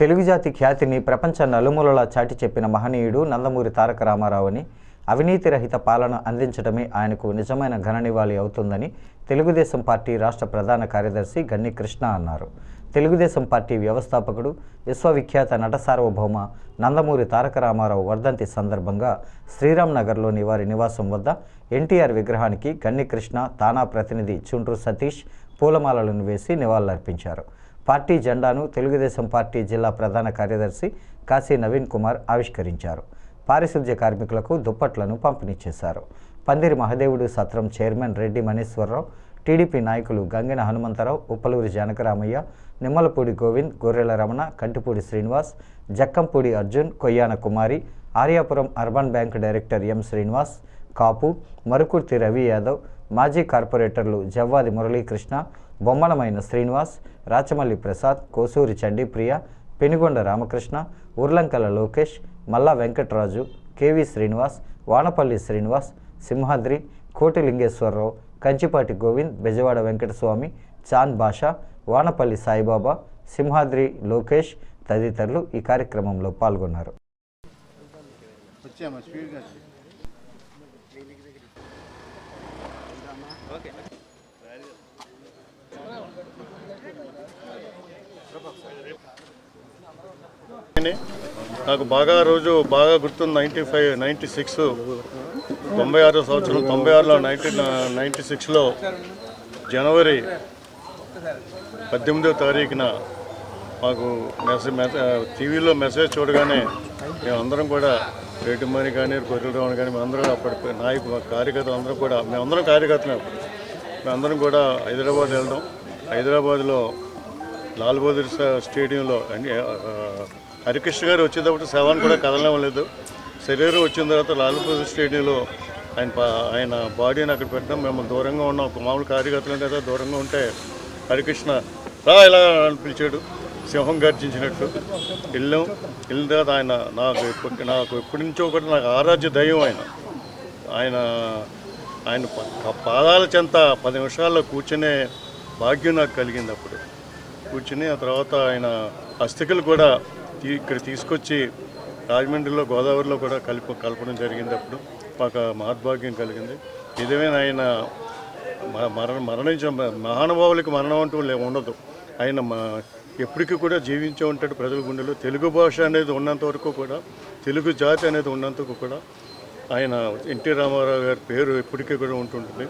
తెలుగు జాతి ఖ్యాతిని ప్రపంచ నలుమూలలా చాటి చెప్పిన మహనీయుడు నందమూరి తారక రామారావుని అవినీతి రహిత పాలన అందించడమే ఆయనకు నిజమైన ఘన నివాళి అవుతుందని తెలుగుదేశం పార్టీ రాష్ట్ర ప్రధాన కార్యదర్శి గన్ని కృష్ణ అన్నారు. తెలుగుదేశం పార్టీ వ్యవస్థాపకుడు విశ్వవిఖ్యాత నట సార్వభౌమ నందమూరి తారక రామారావు వర్ధంతి సందర్భంగా శ్రీరామ్ నగర్లోని వారి నివాసం వద్ద ఎన్టీఆర్ విగ్రహానికి గన్ని కృష్ణ తానా ప్రతినిధి చుండ్రు సతీష్ పూలమాలలను వేసి నివాళులర్పించారు. పార్టీ జెండాను తెలుగుదేశం పార్టీ జిల్లా ప్రధాన కార్యదర్శి కాశీ నవీన్ కుమార్ ఆవిష్కరించారు. పారిశుధ్య కార్మికులకు దుప్పట్లను పంపిణీ చేశారు. పందిరి మహదేవుడు సత్రం చైర్మన్ రెడ్డి మనీశ్వరరావు టీడీపీ నాయకులు Gangina Hanumantharao Uppaluri Janakaramaiah Nimmalapudi Govind Gorrela Ramana Kantipudi Srinivas Jakkampudi Arjun Koyyana Kumari Aryapuram urban bank director M Srinivas Kapu Marukurthi Ravi Yadav మాజీ కార్పొరేటర్లు జవ్వాది మురళీకృష్ణ బొమ్మలమైన శ్రీనివాస్ రాచమల్లి ప్రసాద్ కోసూరి చండీప్రియ పెనుగొండ రామకృష్ణ ఉర్లంకల లోకేష్ మల్లా వెంకటరాజు కేవి శ్రీనివాస్ వానపల్లి శ్రీనివాస్ సింహాద్రి కోటిలింగేశ్వరరావు కంచిపాటి గోవింద్ బెజవాడ వెంకటస్వామి చాంద్ బాషా వానపల్లి సాయిబాబా సింహాద్రి లోకేష్ తదితరులు ఈ కార్యక్రమంలో పాల్గొన్నారు. వచ్చామా? నాకు బాగా రోజు బాగా గుర్తుంది నైంటీ ఫైవ్ నైంటీ సిక్స్ తొంభై ఆరో సంవత్సరం తొంభై ఆరులో నైన్టీ నైంటీ సిక్స్లో జనవరి పద్దెనిమిదో తారీఖున మాకు మెసేజ్ టీవీలో మెసేజ్ చూడగానే మేమందరం కూడా రేటుమని కానీ గొర్రెలరావు కానీ మేమందరం అప్పటి నాయకు కార్యకర్తలు అందరం కూడా మేమందరం కార్యకర్తలే. అప్పుడు మేమందరం కూడా హైదరాబాద్ వెళ్ళడం హైదరాబాద్లో లాల్ బహదూర్ స్టేడియంలో అంటే, హరికృష్ణ గారు వచ్చేటప్పుడు శవాన్ని కూడా కదలడం లేదు శరీరం వచ్చిన తర్వాత లాల్ బహదూర్ స్టేడియంలో ఆయన ఆయన బాడీని అక్కడ పెట్టడం మేము దూరంగా ఉన్నాం. ఒక మామూలు కార్యకర్తలు కదా దూరంగా ఉంటే హరికృష్ణ రా ఇలా అని పిలిచాడు. సింహం గర్జించినట్టు. వెళ్ళాం. వెళ్ళిన తర్వాత ఆయన నాకు ఎప్పటి నాకు ఎప్పటి నుంచో ఒకటి నాకు ఆరాధ్య దైవం ఆయన. ఆయన ఆయన పాదాల చెంత పది నిమిషాల్లో కూర్చునే భాగ్యం నాకు కలిగింది అప్పుడు. కూర్చుని ఆ తర్వాత ఆయన అస్థికలు కూడా తీ- ఇక్కడ తీసుకొచ్చి రాజమండ్రిలో గోదావరిలో కూడా కలిప కలపడం జరిగింది అప్పుడు మాకు మహద్భాగ్యం కలిగింది. నిజమైన ఆయన మ- మరణ మరణించిన మహానుభావులకి మరణం అంటూ ఉండదు. ఆయన మా ఎప్పటికీ కూడా జీవించే ఉంటాడు ప్రజల గుండెలో. తెలుగు భాష అనేది ఉన్నంత వరకు కూడా తెలుగు జాతి అనేది ఉన్నంత కూడా ఆయన ఎన్టీ రామారావు గారి పేరు ఎప్పటికీ కూడా ఉంటుంటుంది.